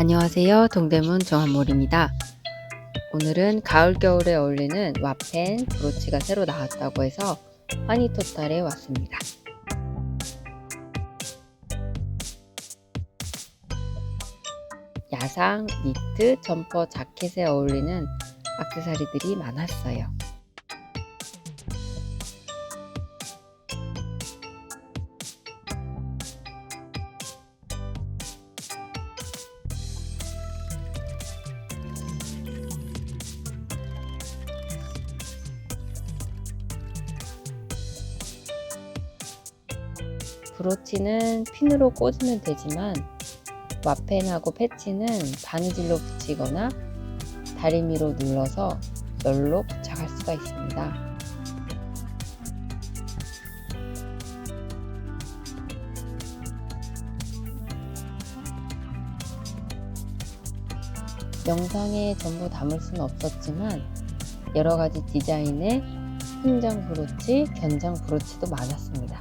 안녕하세요. 동대문 정한몰입니다. 오늘은 가을 겨울에 어울리는 와펜 브로치가 새로 나왔다고 해서 화니토탈에 왔습니다. 야상, 니트, 점퍼, 자켓에 어울리는 액세서리들이 많았어요. 브로치는 핀으로 꽂으면 되지만 와펜하고 패치는 바느질로 붙이거나 다리미로 눌러서 열로 부착할 수가 있습니다. 영상에 전부 담을 수는 없었지만 여러 가지 디자인의 훈장 브로치, 견장 브로치도 많았습니다.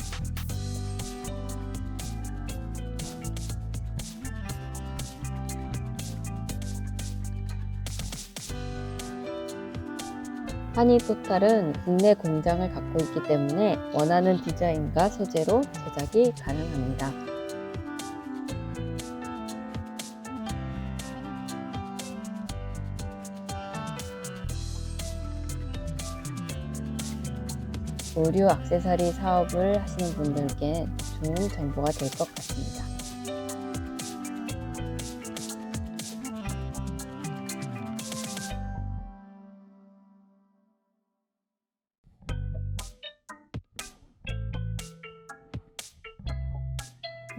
하니토탈은 국내 공장을 갖고 있기 때문에 원하는 디자인과 소재로 제작이 가능합니다. 의류 액세서리 사업을 하시는 분들께 좋은 정보가 될 것 같습니다.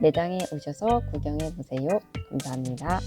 매장에 오셔서 구경해 보세요. 감사합니다.